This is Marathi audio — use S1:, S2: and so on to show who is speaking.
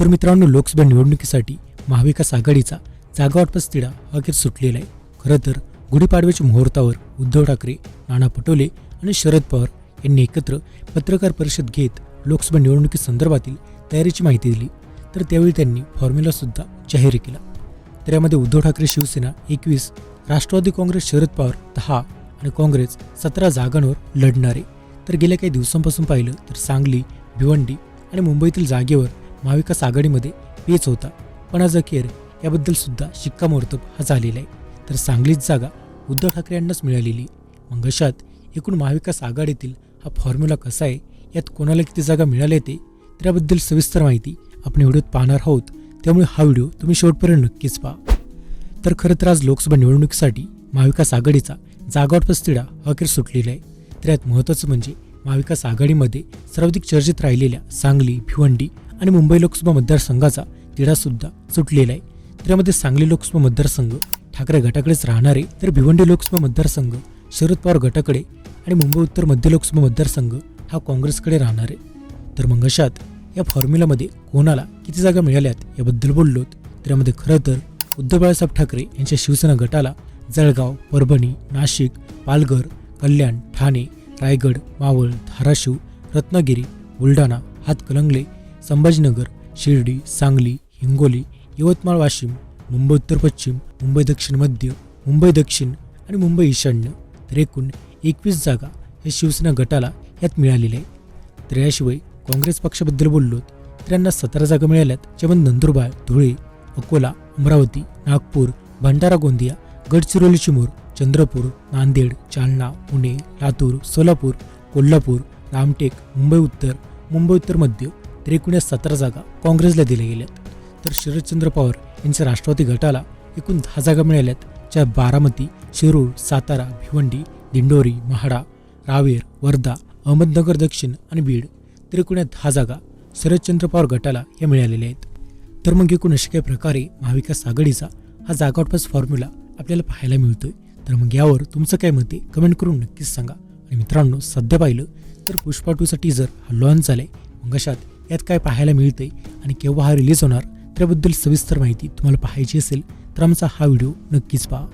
S1: तर मित्रांनो लोकसभा निवडणुकीसाठी महाविकास आघाडीचा जागा तिढा अखेर सुटलेला आहे. खरं तर गुढीपाडव्याच्या मुहूर्तावर उद्धव ठाकरे नाना पटोले आणि शरद पवार यांनी एकत्र पत्रकार परिषद घेत लोकसभा निवडणुकीसंदर्भातील तयारीची माहिती दिली. तर त्यावेळी त्यांनी फॉर्म्युलासुद्धा जाहीर केला. तर यामध्ये उद्धव ठाकरे शिवसेना एकवीस राष्ट्रवादी काँग्रेस शरद पवार दहा आणि काँग्रेस सतरा जागांवर लढणारे. तर गेल्या काही दिवसांपासून पाहिलं तर सांगली भिवंडी आणि मुंबईतील जागेवर महाविकास आघाडीमध्ये पेच होता. पण आज अखेर याबद्दल सुद्धा शिक्कामोर्तब हा झालेला आहे. तर सांगलीच जागा उद्धव ठाकरे यांनाच मिळालेली. मग अशात एकूण महाविकास आघाडीतील हा फॉर्म्युला कसा आहे? यात कोणाला किती जागा मिळाल्या ते? त्याबद्दल सविस्तर माहिती आपण व्हिडिओत पाहणार आहोत. त्यामुळे हा व्हिडिओ तुम्ही शेवटपर्यंत नक्कीच पहा. तर खरं तर आज लोकसभा निवडणुकीसाठी महाविकास आघाडीचा जागावाटपास तिढा अखेर सुटलेला आहे. तर यात महत्त्वाचं म्हणजे महाविकास आघाडीमध्ये सर्वाधिक चर्चेत राहिलेल्या सांगली भिवंडी आणि मुंबई लोकसभा मतदारसंघाचा तिढासुद्धा सुटलेला आहे. तर यामध्ये सांगली लोकसभा मतदारसंघ ठाकरे गटाकडेच राहणारे तर भिवंडी लोकसभा मतदारसंघ शरद पवार गटाकडे आणि मुंबई उत्तर मध्य लोकसभा मतदारसंघ हा काँग्रेसकडे राहणार. आहे तर मग अशात या फॉर्म्युलामध्ये कोणाला किती जागा मिळाल्यात याबद्दल बोललोत. तर यामध्ये खरं तर उद्धव बाळासाहेब ठाकरे यांच्या शिवसेना गटाला जळगाव परभणी नाशिक पालघर कल्याण ठाणे रायगड मावळ धाराशिव रत्नागिरी बुलढाणा हातकलंगले संभाजीनगर शिर्डी सांगली हिंगोली यवतमाळ वाशिम मुंबई उत्तर पश्चिम मुंबई दक्षिण मध्य मुंबई दक्षिण आणि मुंबई ईशान्य. तर एकूण एकवीस जागा हे शिवसेना गटाला यात मिळालेल्या आहे तर याशिवाय काँग्रेस पक्षाबद्दल बोललो तर यांना सतरा जागा मिळाल्यात ज्यामध्ये नंदुरबार धुळे अकोला अमरावती नागपूर भंडारा गोंदिया गडचिरोली चिमूर चंद्रपूर नांदेड जालना पुणे लातूर सोलापूर कोल्हापूर रामटेक मुंबई उत्तर मुंबई उत्तर मध्य तर एकूण या सतरा जागा काँग्रेसला दिल्या गेल्यात. तर शरदचंद्र पवार यांच्या राष्ट्रवादी गटाला एकूण दहा जागा मिळाल्यात ज्या बारामती शिरूर सातारा भिवंडी दिंडोरी महाडा रावेर वर्धा अहमदनगर दक्षिण आणि बीड तर एकूण या दहा जागा शरदचंद्र पवार गटाला या मिळालेल्या आहेत. तर मग एकूण अशा काही प्रकारे महाविकास आघाडीचा हा जागावाटपास फॉर्म्युला आपल्याला पाहायला मिळतोय. तर मग यावर तुमचं काय मत आहे? कमेंट करून नक्कीच सांगा. आणि मित्रांनो सध्या पाहिलं तर पुष्पा टूचा टीजर हा लॉन्च झालाय. मग अशात यात काय पाहायला मिळते आणि केव्हा हा रिलीज होणार त्याबद्दल सविस्तर माहिती तुम्हाला पाहायची असेल तर आमचा हा व्हिडिओ नक्कीच पहा.